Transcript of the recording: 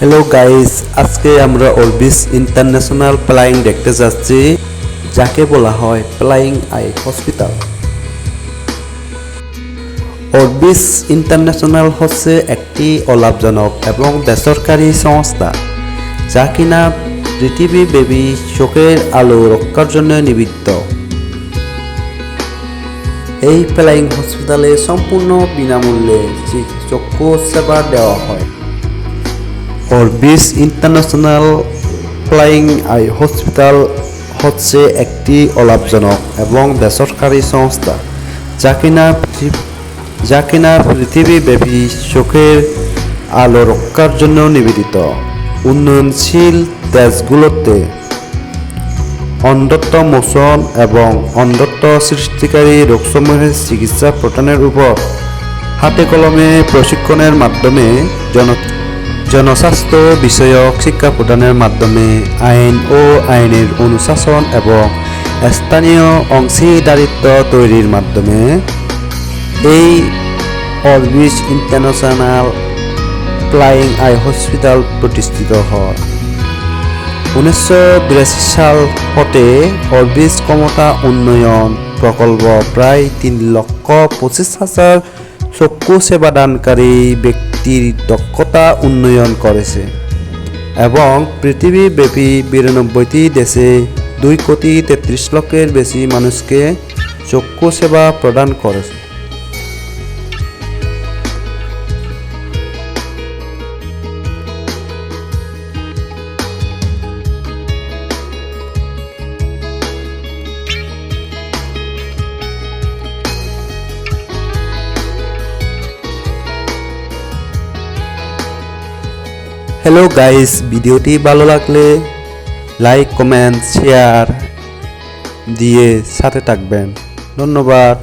Hello guys আজকে আমরা Orbis international flying দেখতে যাচ্ছি যাকে বলা হয় flying eye hospital Orbis international হচ্ছে একটি অলাভজনক এবং বেসরকারি সংস্থা, যা কিনা পৃথিবী বেবী চোখের আলো রক্ষার জন্য নিবৃত্ত। এই ফ্লাইং হসপিটালে সম্পূর্ণ বিনামূল্যে চক্ষু সেবা দেওয়া হয়। Orbis international flying eye hospital হচ্ছে একটি অলাভজনক এবং বেসরকারি সংস্থা, যা কিনা যা কিনা পৃথিবীব্যাপী চোখের আলো রক্ষার জন্য নিবেদিত। উন্নয়নশীল দেশগুলোতে অন্ধত্ব মোচন এবং অন্ধত্ব সৃষ্টিকারী রোগসমূহের চিকিৎসা প্রদানের উপর হাতে কলমে প্রশিক্ষণের মাধ্যমে জন জনস্বাস্থ্য বিষয়ক শিক্ষা প্রদানের মাধ্যমে আইন ও আইনের অনুশাসন এবং স্থানীয় অংশীদারিত্ব তৈরির মাধ্যমে এই Orbis international flying eye hospital প্রতিষ্ঠিত হয়। উনিশশো বিরাশি সাল হতে অরবিস ক্ষমতা উন্নয়ন প্রকল্প প্রায় তিন লক্ষ পঁচিশ হাজার চক্ষু সেবাদানকারী ব্যক্তির দক্ষতা উন্নয়ন করেছে এবং পৃথিবীব্যাপী বিরানব্বইটি দেশে দুই কোটি তেত্রিশ লক্ষের বেশি মানুষকে চক্ষু সেবা প্রদান করেছে হ্যালো গাইস ভিডিওটি ভালো লাগলে লাইক কমেন্ট শেয়ার দিয়ে সাথে থাকবেন। ধন্যবাদ।